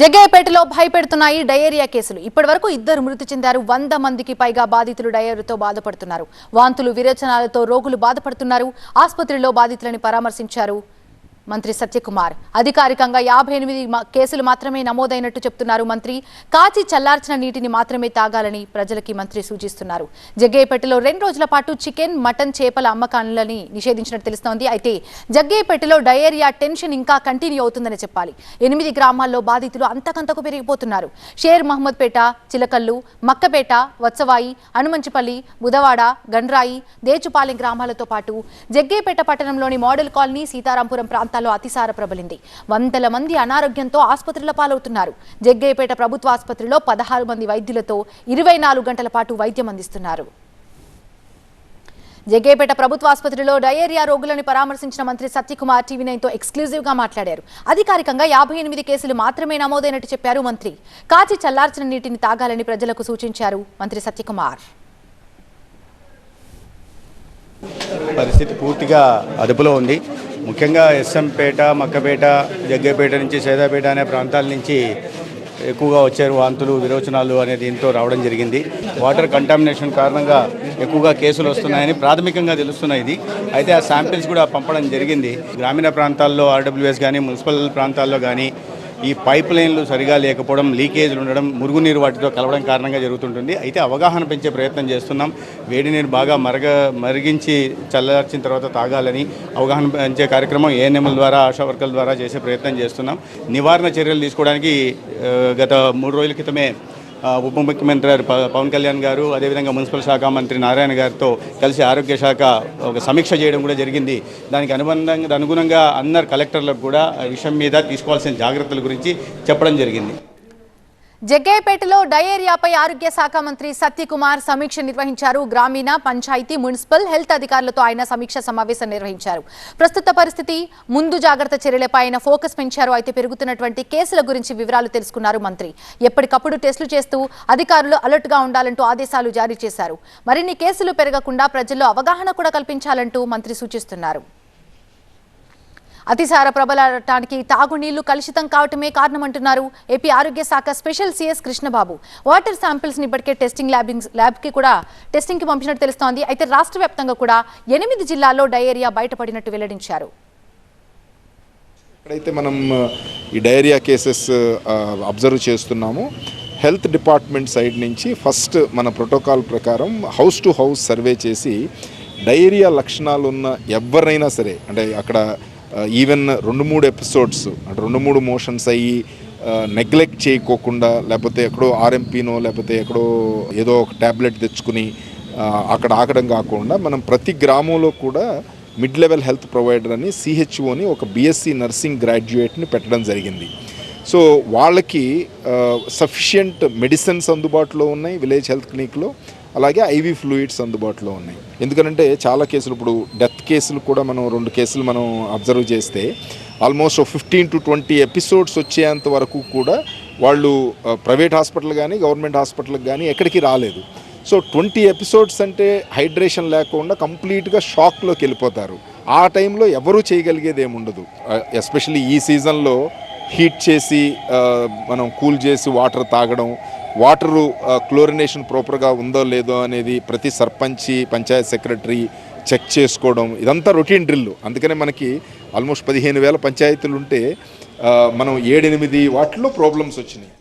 జగ్గయ్యపేటలో భయపెడుతున్నాయి diarrhoea కేసులు. ఇప్పటివరకు ఇద్దరు మృతి చెందారు. వంద మందికి పైగా బాధితులు డయేరియాతో బాధపడుతున్నారు. వాంతులు విరేచనాలతో రోగులు బాధపడుతున్నారు. ఆసుపత్రిలో బాధితులని పరామర్శించారు. మంత్రి సత్యకుమార్. అధికారికంగా యాభై ఎనిమిది కేసులు మాత్రమే నమోదైనట్టు చెప్తున్నారు మంత్రి. కాచి చల్లార్చిన నీటిని మాత్రమే తాగాలని ప్రజలకి మంత్రి సూచిస్తున్నారు. జగ్గేపేటలో రెండు రోజుల పాటు చికెన్ మటన్ చేపల అమ్మకాలని నిషేధించినట్టు తెలుస్తోంది. అయితే జగ్గేపేటలో డయేరియా టెన్షన్ ఇంకా కంటిన్యూ అవుతుందని చెప్పాలి. ఎనిమిది గ్రామాల్లో బాధితులు అంతకంతకు పెరిగిపోతున్నారు. షేర్ మహమ్మద్పేట చిలకల్లు మక్కపేట వత్సవాయి అనుమంచిపల్లి బుధవాడ గండ్రాయి దేచుపాలెం గ్రామాలతో పాటు జగ్గేపేట పట్టణంలోని మోడల్ కాలనీ సీతారాంపురం ప్రాంతాల్లో అతిసార ప్రబలింది. వందల మంది అనారోగ్యంతో ఆసుపత్రుల పాలవుతున్నారు. జగ్గయ్యపేట ప్రభుత్వ ఆసుపత్రిలో పదహారు మంది వైద్యులతో ఇరవై నాలుగు గంటల పాటు వైద్యం అందిస్తున్నారు. జగ్గయ్యపేట ప్రభుత్వ ఆసుపత్రిలో డయేరియా రోగులను పరామర్శించిన మంత్రి సత్యకుమార్ టీవీ నైన్తో ఎక్స్క్లూజివ్గా మాట్లాడారు. అధికారికంగా యాభై ఎనిమిది కేసులు మాత్రమే నమోదైనట్టు చెప్పారు మంత్రి. కాచి చల్లార్చిన నీటిని తాగాలని ప్రజలకు సూచించారు మంత్రి సత్యకుమార్. పరిస్థితి పూర్తిగా అదుపులో ఉంది. ముఖ్యంగా ఎస్ఎంపేట మక్కపేట జగ్గేపేట నుంచి సేదాపేట అనే ప్రాంతాల నుంచి ఎక్కువగా వచ్చారు వాంతులు విరోచనాలు అనే దీంతో రావడం జరిగింది. వాటర్ కంటామినేషన్ కారణంగా ఎక్కువగా కేసులు వస్తున్నాయని ప్రాథమికంగా తెలుస్తున్నాయి ఇది. అయితే ఆ శాంపిల్స్ కూడా పంపడం జరిగింది. గ్రామీణ ప్రాంతాల్లో ఆర్డబ్ల్యూఎస్ కానీ మున్సిపల్ ప్రాంతాల్లో కానీ ఈ పైప్ లైన్లు సరిగా లేకపోవడం లీకేజ్లు ఉండడం మురుగునీరు వాటితో కలవడం కారణంగా జరుగుతుంటుంది. అయితే అవగాహన పెంచే ప్రయత్నం చేస్తున్నాం. వేడి నీరు బాగా మరగ మరిగించి చల్లార్చిన తర్వాత తాగాలని అవగాహన పెంచే కార్యక్రమం ఏఎన్ఎంల ద్వారా ఆశా వర్కర్ల ద్వారా చేసే ప్రయత్నం చేస్తున్నాం. నివారణ చర్యలు తీసుకోవడానికి గత మూడు రోజుల క్రితమే ఉప ముఖ్యమంత్రి గారు ప- పవన్ కళ్యాణ్ గారు అదేవిధంగా మున్సిపల్ శాఖ మంత్రి నారాయణ గారితో కలిసి ఆరోగ్య శాఖ ఒక సమీక్ష చేయడం కూడా జరిగింది. దానికి అనుబంధంగా అనుగుణంగా అందరు కలెక్టర్లకు కూడా విషయం మీద తీసుకోవాల్సిన జాగ్రత్తల గురించి చెప్పడం జరిగింది. జగ్గయ్యపేటలో డయేరియాపై ఆరోగ్య శాఖ మంత్రి సత్యకుమార్ సమీక్ష నిర్వహించారు. గ్రామీణ పంచాయతీ మున్సిపల్ హెల్త్ అధికారులతో ఆయన సమీక్ష సమావేశం నిర్వహించారు. ప్రస్తుత పరిస్థితి ముందు జాగ్రత్త చర్యలపై ఆయన ఫోకస్ పెంచారు. అయితే పెరుగుతున్నటువంటి కేసుల గురించి వివరాలు తెలుసుకున్నారు మంత్రి. ఎప్పటికప్పుడు టెస్టులు చేస్తూ అధికారులు అలర్ట్గా ఉండాలంటూ ఆదేశాలు జారీ చేశారు. మరిన్ని కేసులు పెరగకుండా ప్రజల్లో అవగాహన కూడా కల్పించాలంటూ మంత్రి సూచిస్తున్నారు. అతిసార ప్రబలటానికి తాగునీళ్ళు కలుషితం కావటమే కారణమంటున్నారు ఏపీ ఆరోగ్య శాఖ స్పెషల్ సిఎస్ కృష్ణబాబు. వాటర్ శాంపిల్స్ని ఇప్పటికే టెస్టింగ్ ల్యాబింగ్ ల్యాబ్కి కూడా టెస్టింగ్కి పంపినట్టు తెలుస్తోంది. అయితే రాష్ట్ర వ్యాప్తంగా కూడా ఎనిమిది జిల్లాల్లో డయేరియా బయటపడినట్టు వెల్లడించారు. ఇక్కడైతే మనం ఈ డయేరియా కేసెస్ అబ్జర్వ్ చేస్తున్నాము. హెల్త్ డిపార్ట్మెంట్ సైడ్ నుంచి ఫస్ట్ మన ప్రోటోకాల్ ప్రకారం హౌస్ టు హౌస్ సర్వే చేసి డయేరియా లక్షణాలు ఉన్న ఎవరైనా సరే అంటే అక్కడ ఈవెన్ రెండు మూడు ఎపిసోడ్స్ అంటే రెండు మూడు మోషన్స్ అయ్యి నెగ్లెక్ట్ చేయకోకుండా లేకపోతే ఎక్కడో ఆర్ఎంపీనో లేకపోతే ఎక్కడో ఏదో ఒక ట్యాబ్లెట్ తెచ్చుకుని అక్కడ ఆగడం కాకుండా మనం ప్రతి గ్రామంలో కూడా మిడ్ లెవెల్ హెల్త్ ప్రొవైడర్ అని సిహెచ్ఓని ఒక బీఎస్సీ నర్సింగ్ గ్రాడ్యుయేట్ని పెట్టడం జరిగింది. సో వాళ్ళకి సఫిషియంట్ మెడిసిన్స్ అందుబాటులో ఉన్నాయి విలేజ్ హెల్త్ క్లినిక్లో అలాగే ఐవీ ఫ్లూయిడ్స్ అందుబాటులో ఉన్నాయి. ఎందుకంటే చాలా కేసులు ఇప్పుడు డెత్ కేసులు కూడా మనం రెండు కేసులు మనం అబ్జర్వ్ చేస్తే almost fifteen to twenty episodes వచ్చేంత వరకు కూడా వాళ్ళు ప్రైవేట్ హాస్పిటల్ కానీ గవర్నమెంట్ హాస్పిటల్కి కానీ ఎక్కడికి రాలేదు. సో ట్వంటీ ఎపిసోడ్స్ అంటే హైడ్రేషన్ లేకుండా కంప్లీట్గా షాక్లోకి వెళ్ళిపోతారు. ఆ టైంలో ఎవరూ చేయగలిగేది ఏముండదు. ఎస్పెషల్లీ ఈ సీజన్లో హీట్ చేసి మనం కూల్ చేసి వాటర్ తాగడం వాటరు క్లోరినేషన్ ప్రాపర్గా ఉందో లేదో అనేది ప్రతి సర్పంచి పంచాయత్ సెక్రటరీ చెక్ చేసుకోవడం ఇదంతా రొటీన్ డ్రిల్ అందుకనే మనకి ఆల్మోస్ట్ పదిహేను వేల పంచాయతీలు ఉంటే మనం ఏడెనిమిది వాటిలో ప్రాబ్లమ్స్ వచ్చినాయి.